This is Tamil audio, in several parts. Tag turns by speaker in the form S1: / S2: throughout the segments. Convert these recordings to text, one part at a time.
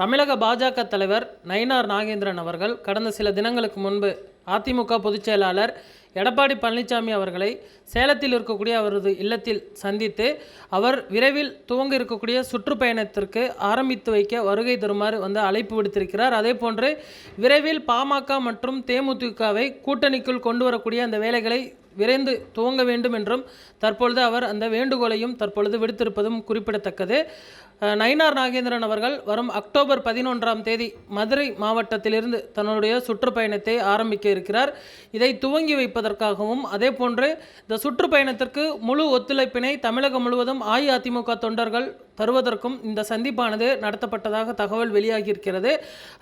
S1: தமிழக பாஜக தலைவர் நயினார் நாகேந்திரன் அவர்கள் கடந்த சில தினங்களுக்கு முன்பு அதிமுக பொதுச் செயலாளர் எடப்பாடி பழனிசாமி அவர்களை சேலத்தில் இருக்கக்கூடிய அவரது இல்லத்தில் சந்தித்து அவர் விரைவில் துவங்க இருக்கக்கூடிய சுற்றுப்பயணத்திற்கு ஆரம்பித்து வைக்க வருகை தருமாறு வந்து அழைப்பு விடுத்திருக்கிறார். அதே போன்று விரைவில் பாமக மற்றும் தேமுதிகவை கூட்டணிக்குள் கொண்டு வரக்கூடிய அந்த வேலைகளை விரைந்து துவங்க வேண்டும் என்றும் தற்பொழுது அவர் அந்த வேண்டுகோளையும் தற்பொழுது விடுத்திருப்பதும் குறிப்பிடத்தக்கது. நயினார் நாகேந்திரன் அவர்கள் வரும் அக்டோபர் பதினொன்றாம் தேதி மதுரை மாவட்டத்திலிருந்து தன்னுடைய சுற்றுப்பயணத்தை ஆரம்பிக்க இருக்கிறார். இதை துவங்கி வைப்பதற்காகவும் அதே போன்று இந்த சுற்றுப்பயணத்திற்கு முழு ஒத்துழைப்பினை தமிழகம் முழுவதும் அஇஅதிமுக தொண்டர்கள் தருவதற்கும் இந்த சந்திப்பானது நடத்தப்பட்டதாக தகவல் வெளியாகியிருக்கிறது.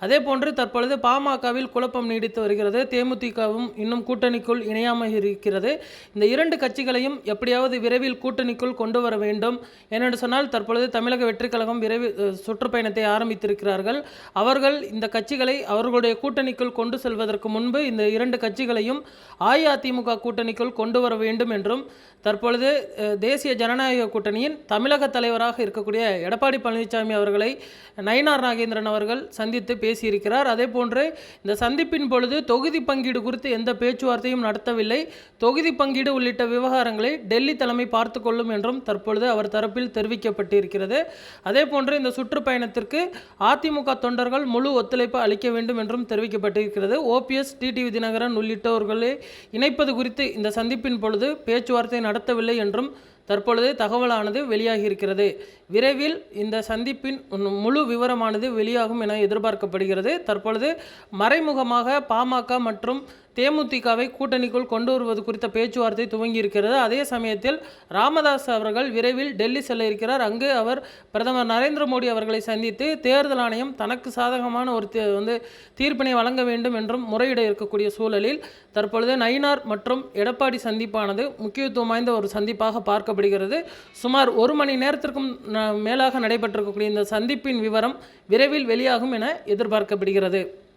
S1: அதே போன்று தற்பொழுது பாமகவில் குழப்பம் நீடித்து வருகிறது. தேமுதிகவும் இன்னும் கூட்டணிக்குள் இணையாமல் இருக்கிறது இந்த இரண்டு கட்சிகளையும் எப்படியாவது விரைவில் கூட்டணிக்குள் கொண்டு வர வேண்டும் ஏனென்று சொன்னால் தற்பொழுது தமிழக வெற்றிக் கழகம் விரைவில் சுற்றுப்பயணத்தை ஆரம்பித்திருக்கிறார்கள். அவர்கள் இந்த கட்சிகளை அவர்களுடைய கூட்டணிக்குள் கொண்டு செல்வதற்கு முன்பு இந்த இரண்டு கட்சிகளையும் அஇஅதிமுக கூட்டணிக்குள் கொண்டு வர வேண்டும் என்றும் தற்பொழுது தேசிய ஜனநாயக கூட்டணியின் தமிழக தலைவராக இருக்கக்கூடிய எடப்பாடி பழனிசாமி அவர்களை நயினார் நாகேந்திரன் அவர்கள் சந்தித்து பேசியிருக்கிறார். அதே போன்று இந்த சந்திப்பின் பொழுது தொகுதி பங்கீடு குறித்து எந்த பேச்சுவார்த்தையும் நடத்தவில்லை. தொகுதி பங்கீடு உள்ளிட்ட விவகாரங்களை டெல்லி தலைமை பார்த்து கொள்ளும் என்றும் தற்பொழுது அவர் தரப்பில் தெரிவிக்கப்பட்டிருக்கிறது. அதே போன்று இந்த சுற்றுப்பயணத்திற்கு அதிமுக தொண்டர்கள் முழு ஒத்துழைப்பு அளிக்க வேண்டும் என்றும் தெரிவிக்கப்பட்டிருக்கிறது. ஓபிஎஸ் டிடிவி தினகரன் உள்ளிட்டவர்களை இணைப்பது குறித்து இந்த சந்திப்பின் பொழுது பேச்சுவார்த்தை நடத்தவில்லை என்றும் தற்பொழுது தகவலானது வெளியாகியிருக்கிறது. விரைவில் இந்த சந்திப்பின் முழு விவரமானது வெளியாகும் என எதிர்பார்க்கப்படுகிறது. தற்பொழுது மறைமுகமாக பாமக மற்றும் தேமுதிகவை கூட்டணிக்குள் கொண்டு வருவது குறித்த பேச்சுவார்த்தை துவங்கி இருக்கிறது அதே சமயத்தில் ராமதாஸ் அவர்கள் விரைவில் டெல்லி செல்ல இருக்கிறார். அங்கு அவர் பிரதமர் நரேந்திர மோடி அவர்களை சந்தித்து தேர்தல் ஆணையம் தனக்கு சாதகமான ஒரு வந்து தீர்ப்பினை வழங்க வேண்டும் என்றும் முறையிட இருக்கக்கூடிய சூழலில் தற்பொழுது நயினார் மற்றும் எடப்பாடி சந்திப்பானது முக்கியத்துவம் வாய்ந்த ஒரு சந்திப்பாக பார்க்கப்படுகிறது சுமார் ஒரு மணி நேரத்திற்கும் மேலாக நடைபெற்றிருக்கக்கூடிய இந்த சந்திப்பின் விவரம் விரைவில் வெளியாகும் என எதிர்பார்க்கப்படுகிறது.